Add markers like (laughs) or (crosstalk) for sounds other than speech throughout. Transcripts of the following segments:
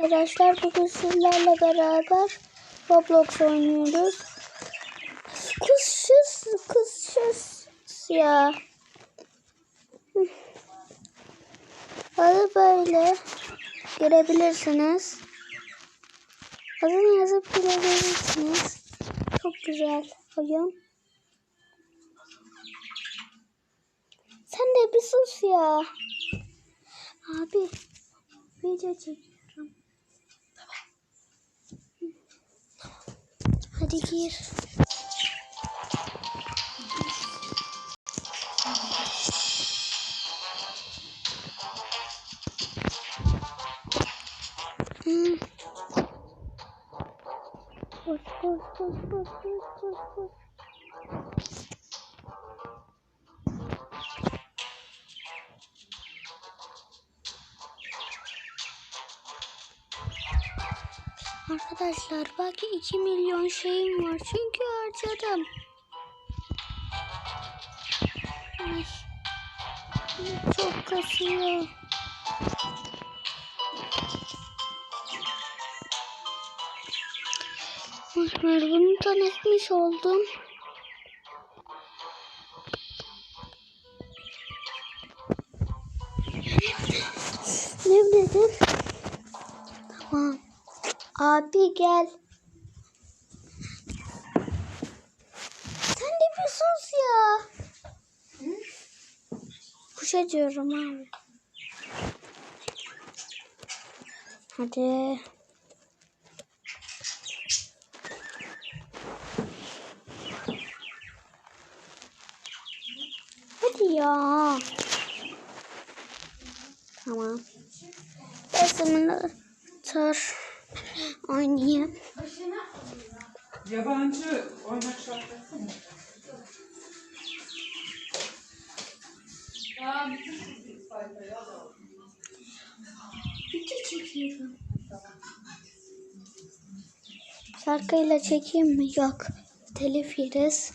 Arkadaşlar bugün sizlerle beraber Roblox oynuyoruz. Kızsız kızsız ya. Adı böyle görebilirsiniz. Adını yazıp görebilirsiniz. Çok güzel oyun. Sen de bir sus ya. Abi video çekiyorum. Hadi gir. Hmm. Koş koş koş koş koş koş koş. Arkadaşlar belki 2 milyon şeyim var çünkü harcadım. Ay. Çok kasıyor. Bunu tanıtmış oldum. Ne dedim? Tamam. Abi gel. Sen bir sus ya. Kuşa diyorum abi. Hadi. Hadi ya. Tamam. Ben simülatör oynayayım. Yabancı oynak şarkı. Video çekiyorum. Şarkıyla çekeyim mi? Yok. Telif yeriz.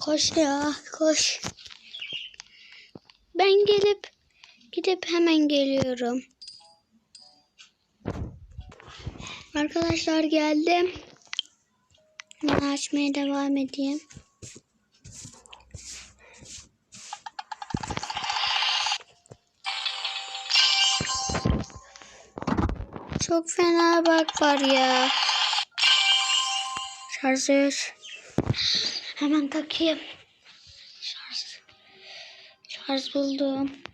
Koş ya koş. Ben gelip gidip hemen geliyorum. Arkadaşlar geldim. Ben açmaya devam edeyim. Çok fena bak var ya. Şarjör. Hemen takayım. Şarj. Şarj buldum.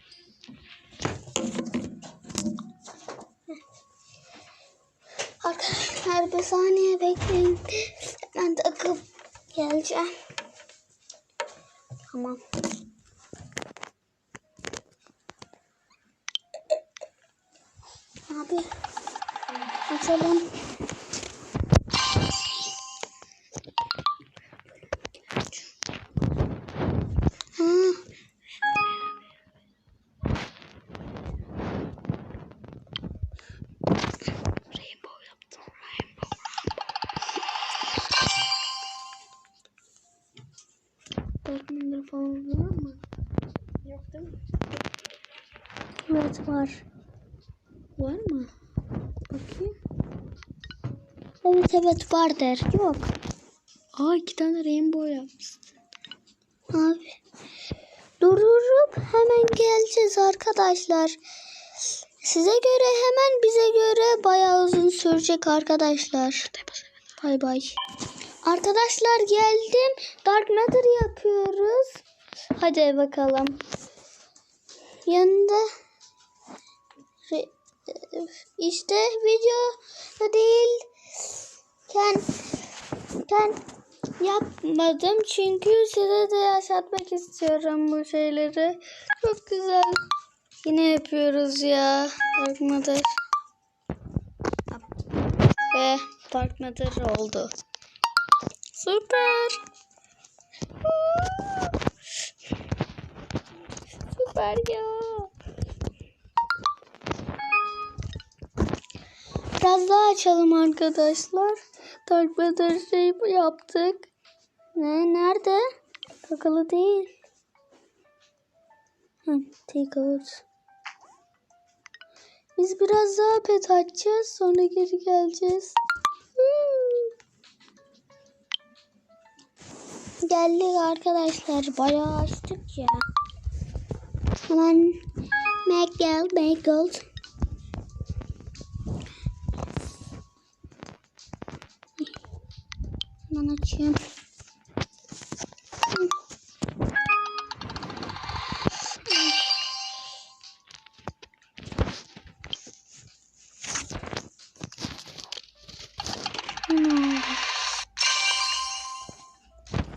Saniye bekleyin. Ben takıp geleceğim. Tamam. Abi açalım. Değil mi? Evet var. Var mı? Bakayım. Evet evet vardır. Yok. Aa iki tane rainbow yapmışsın. Abi. Dururup hemen geleceğiz arkadaşlar. Size göre hemen bize göre bayağı uzun sürecek arkadaşlar. Bay bay. Arkadaşlar geldim. Dark Matter yapıyoruz. Hadi bakalım. Yanında işte video değil ken ken yapmadım çünkü size de yaşatmak istiyorum bu şeyleri. Çok güzel. Yine yapıyoruz ya. Dark Matter. Ve Dark Matter oldu. Süper. Süper ya. Biraz daha açalım arkadaşlar. Dark Matter şey yaptık. Ne? Nerede? Takılı değil. Hı, take out. Biz biraz daha pet açacağız. Sonra geri geleceğiz. Hmm. Geldik arkadaşlar. Bayağı açtık ya. Hemen Megel, Megel. Hemen açayım.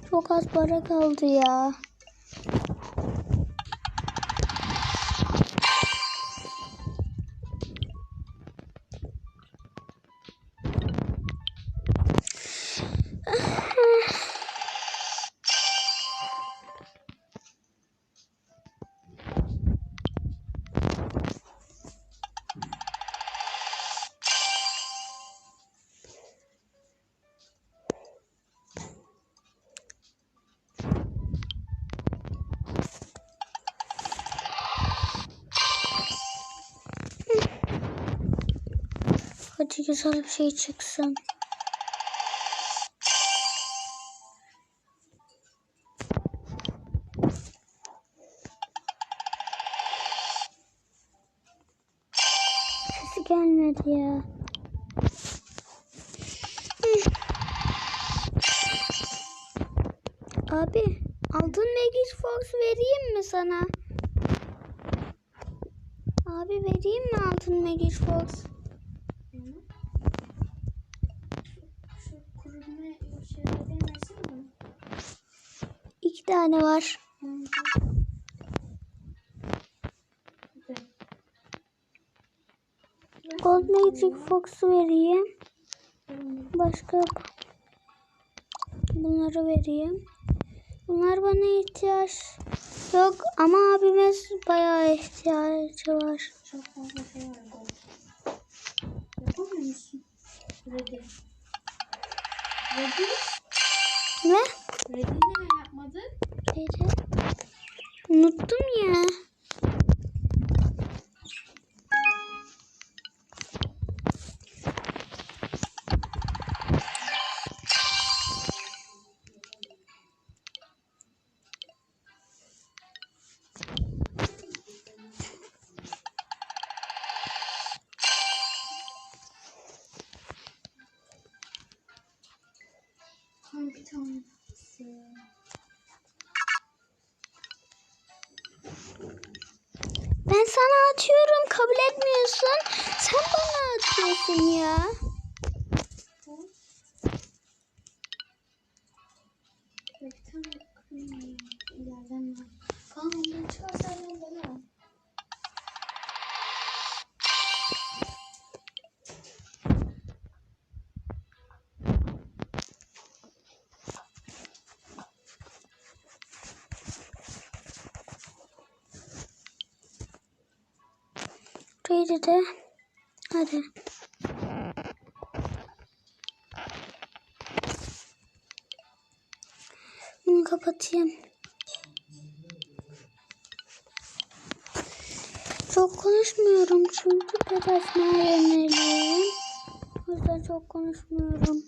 Çok az para kaldı ya. Hadi güzel bir şey çıksın. Sesi gelmedi ya. Abi altın Megis Fox vereyim mi sana? Abi vereyim mi altın Megis Fox? Şu kurulma şeyleri denesin mi? İki tane var. Gold Magic Fox'u vereyim. Başka bunları vereyim. Bunlar bana ihtiyaç yok ama abimiz bayağı ihtiyacı var. Çok fazla şey var. gold. Yapamıyor musun? Ready. Ready? Ne? Ready ne? Unuttum ya. Sen bana atıyorsun ya. Bir Burayı de. Hadi. Bunu kapatayım. Çok konuşmuyorum çünkü pek açmaya yöneliyorum. O yüzden çok konuşmuyorum.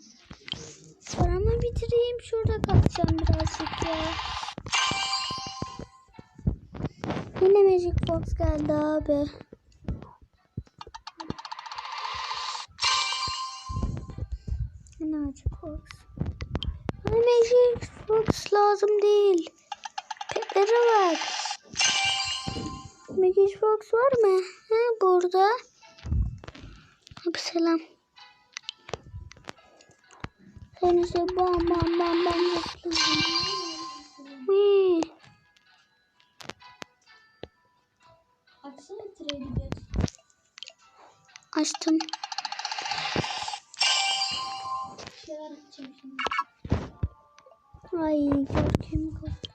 Paramı bitireyim. Şurada kalacağım birazcık ya. Yine Magic Box geldi abi. Magic Box. Bana Magic Box lazım değil. Petlere bak. Magic Box var mı? Ha, burada. Abi selam. Sen işte bam bam bam bam. Açsana bir. Açtım. Ay görkem koptu.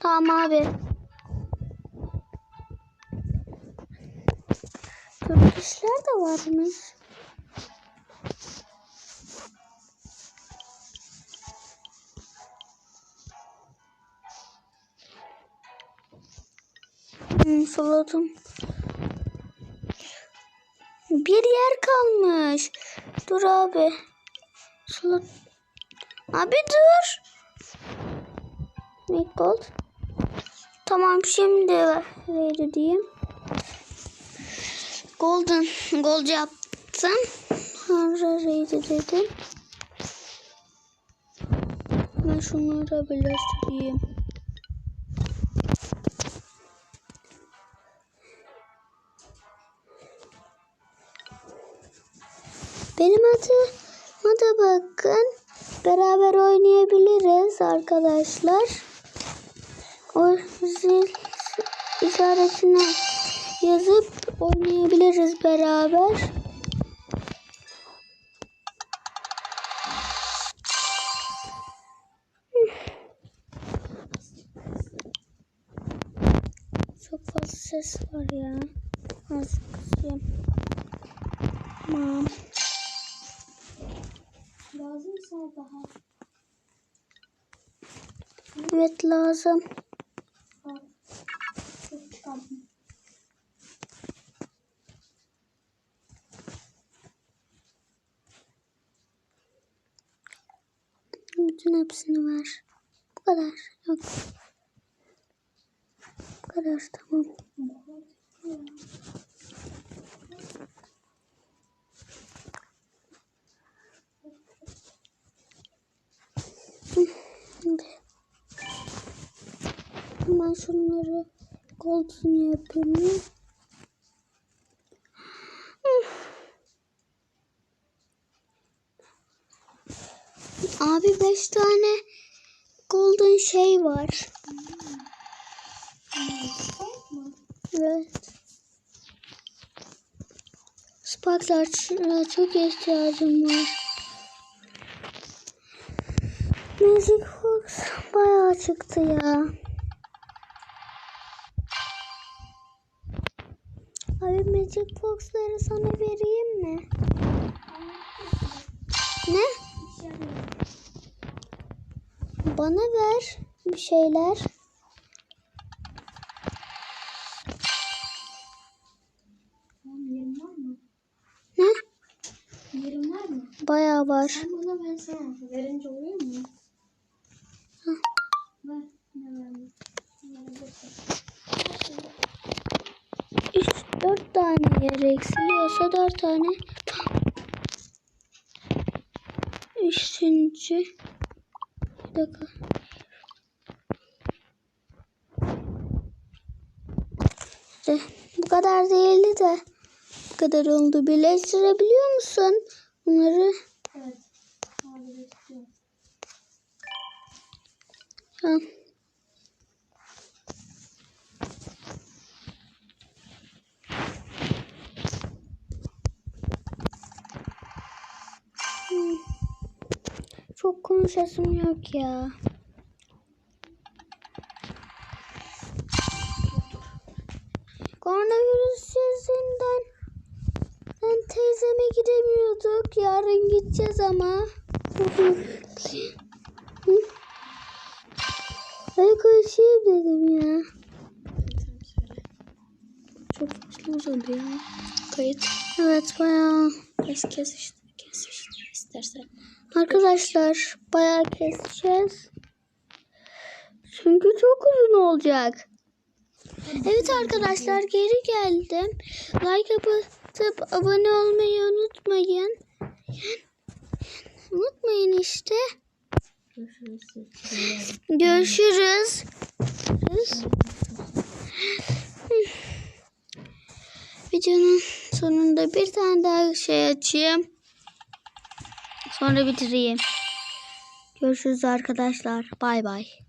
Tamam abi. Türk işler de varmış. Hmm, suladım. Bir yer kalmış. Dur abi. Slot. Abi dur. Gold. Tamam şimdi verdi diyeyim. Golden. Gold yaptım. Sonra raid dedim. Ben şunları birleştireyim. Benim adıma da bakın. Beraber oynayabiliriz arkadaşlar. O zil işaretine yazıp oynayabiliriz beraber. Çok fazla ses var ya. Az kısayım. Tamam. Evet lazım. Bütün hepsini ver. Bu kadar. Yok. Bu kadar tamam. Şimdi. Hemen şunları koltuğunu yapayım. Abi beş tane golden şey var. Evet. Sparklar çok ihtiyacım var. Magic Fox bayağı çıktı ya. Magic Fox'ları sana vereyim mi? Ne? Bana ver bir şeyler. Ne? Yerin var mı? Bayağı var. Sen bana ben sana. Verince oluyor mu? Ver. Ne vermiş? Üç, dört tane yer eksiliyorsa dört tane. Üçüncü. Bir dakika. İşte bu kadar değildi de bu kadar oldu. Birleştirebiliyor musun bunları? Evet. Tamam. Hmm. Çok konuşasım yok ya. Koronavirüs yüzünden ben teyzeme gidemiyorduk. Yarın gideceğiz ama. (laughs) Ay konuşayım dedim ya. Çok fazla uzadı ya. Kayıt. Evet bayağı. Kes kes işte. Kes işte. İstersen. Arkadaşlar bayağı keseceğiz. Çünkü çok uzun olacak. Evet arkadaşlar geri geldim. Like atıp abone olmayı unutmayın. Unutmayın işte. Görüşürüz. Videonun sonunda bir tane daha şey açayım. Sonra bitireyim. Görüşürüz arkadaşlar. Bay bay.